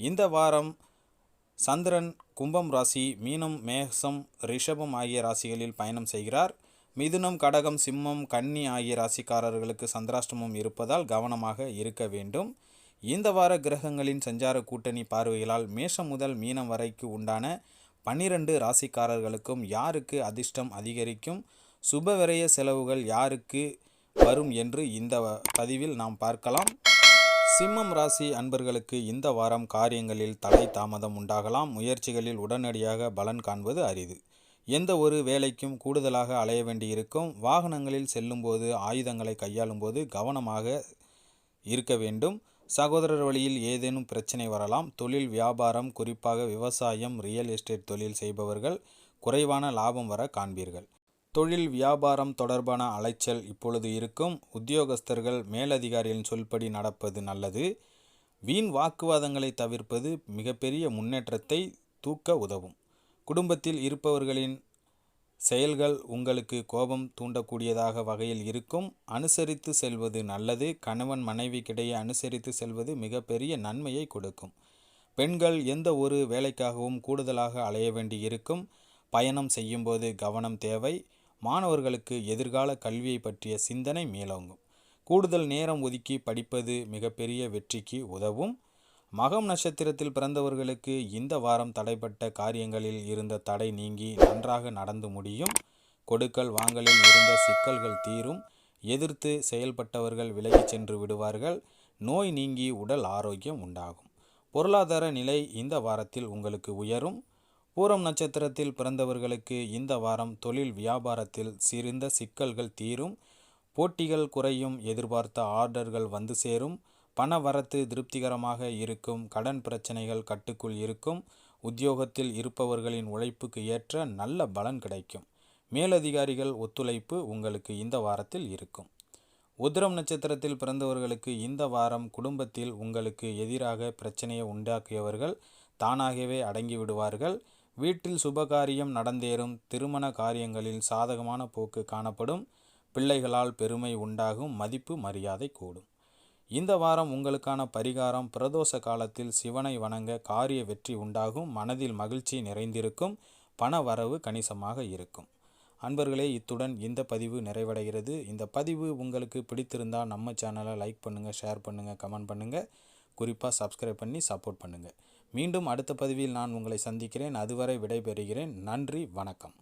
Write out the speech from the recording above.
இந்த வாரம் சந்திரன் கும்பம் ராசி மீனம் மேகசம் ரிஷபம் ஆகிய ராசிகளில் பயணம் செய்கிறார். மிதுனம் கடகம் சிம்மம் கன்னி ஆகிய ராசிக்காரர்களுக்கு சந்திராஷ்டமம் இருப்பதால் கவனமாக இருக்க வேண்டும். இந்த வார கிரகங்களின் சஞ்சார கூட்டணி பார்வைகளால் மேஷம் முதல் மீனம் வரைக்கு உண்டான பன்னிரண்டு ராசிக்காரர்களுக்கும் யாருக்கு அதிர்ஷ்டம் அதிகரிக்கும்? சுபவிரய செலவுகள் யாருக்கு வரும் என்று இந்த பதிவில் நாம் பார்க்கலாம். சிம்மம் ராசி அன்பர்களுக்கு இந்த வாரம் காரியங்களில் தடை தாமதம் உண்டாகலாம். முயற்சிகளில் உடனடியாக பலன் காண்பது அரிது. எந்த ஒரு வேலைக்கும் கூடுதலாக அலைய வேண்டியிருக்கும். வாகனங்களில் செல்லும்போது ஆயுதங்களை கையாளும் போது கவனமாக இருக்க வேண்டும். சகோதரர் வழியில் ஏதேனும் பிரச்சனை வரலாம். தொழில் வியாபாரம் குறிப்பாக விவசாயம் ரியல் எஸ்டேட் தொழில் செய்பவர்கள் குறைவான லாபம் வர காண்பீர்கள். தொழில் வியாபாரம் தொடர்பான அலைச்சல் இப்பொழுது இருக்கும். உத்தியோகஸ்தர்கள் மேலதிகாரிகளின் சொல்படி நடப்பது நல்லது. வீண் வாக்குவாதங்களை தவிர்ப்பது மிகப்பெரிய முன்னேற்றத்தை தூக்க உதவும். குடும்பத்தில் இருப்பவர்களின் செயல்கள் உங்களுக்கு கோபம் தூண்டக்கூடியதாக வகையில் இருக்கும். அனுசரித்து செல்வது நல்லது. கணவன் மனைவிக்கிடையே அனுசரித்து செல்வது மிகப்பெரிய நன்மையை கொடுக்கும். பெண்கள் எந்த ஒரு வேலைக்காகவும் கூடுதலாக அலைய வேண்டி இருக்கும் பயணம் செய்யும்போது கவனம் தேவை. மாணவர்களுக்கு எதிர்கால கல்வியை பற்றிய சிந்தனை மேலோங்கும். கூடுதல் நேரம் ஒதுக்கி படிப்பது மிகப்பெரிய வெற்றிக்கு உதவும். மகம் நட்சத்திரத்தில் பிறந்தவர்களுக்கு இந்த வாரம் தடைப்பட்ட காரியங்களில் இருந்த தடை நீங்கி நன்றாக நடந்து முடியும். கொடுக்கல் வாங்கலில் இருந்த சிக்கல்கள் தீரும். எதிர்த்து செயல்பட்டவர்கள் விலகிச் சென்று விடுவார்கள். நோய் நீங்கி உடல் ஆரோக்கியம் உண்டாகும். பொருளாதார நிலை இந்த வாரத்தில் உங்களுக்கு உயரும். பூரம் நட்சத்திரத்தில் பிறந்தவர்களுக்கு இந்த வாரம் தொழில் வியாபாரத்தில் சிறந்த சிக்கல்கள் தீரும். போட்டிகள் குறையும் எதிர்பார்த்த ஆர்டர்கள் வந்து சேரும். பண வரத்து திருப்திகரமாக இருக்கும் கடன் பிரச்சனைகள் கட்டுக்குள் இருக்கும். உத்தியோகத்தில் இருப்பவர்களின் உழைப்புக்கு ஏற்ற நல்ல பலன் கிடைக்கும். மேலதிகாரிகள் ஒத்துழைப்பு உங்களுக்கு இந்த வாரத்தில் இருக்கும். உத்திரம் நட்சத்திரத்தில் பிறந்தவர்களுக்கு இந்த வாரம் குடும்பத்தில் உங்களுக்கு எதிராக பிரச்சனையை உண்டாக்கியவர்கள் தானாகவே அடங்கி விடுவார்கள் வீட்டில் சுபகாரியம் நடந்தேறும் திருமண காரியங்களில் சாதகமான போக்கு காணப்படும். பிள்ளைகளால் பெருமை உண்டாகும் மதிப்பு மரியாதை கூடும். இந்த வாரம் உங்களுக்கான பரிகாரம் பிரதோஷ காலத்தில் சிவனை வணங்க காரிய வெற்றி உண்டாகும். மனதில் மகிழ்ச்சி நிறைந்திருக்கும். பண வரவு கணிசமாக இருக்கும். அன்பர்களே இத்துடன் இந்த பதிவு நிறைவடைகிறது. இந்த பதிவு உங்களுக்கு பிடித்திருந்தால் நம்ம சேனலை லைக் பண்ணுங்கள் ஷேர் பண்ணுங்கள் கமெண்ட் பண்ணுங்கள் குறிப்பாக சப்ஸ்கிரைப் பண்ணி சப்போர்ட் பண்ணுங்கள் மீண்டும் அடுத்த பதிவில் நான் உங்களை சந்திக்கிறேன். அதுவரை விடைபெறுகிறேன். நன்றி வணக்கம்.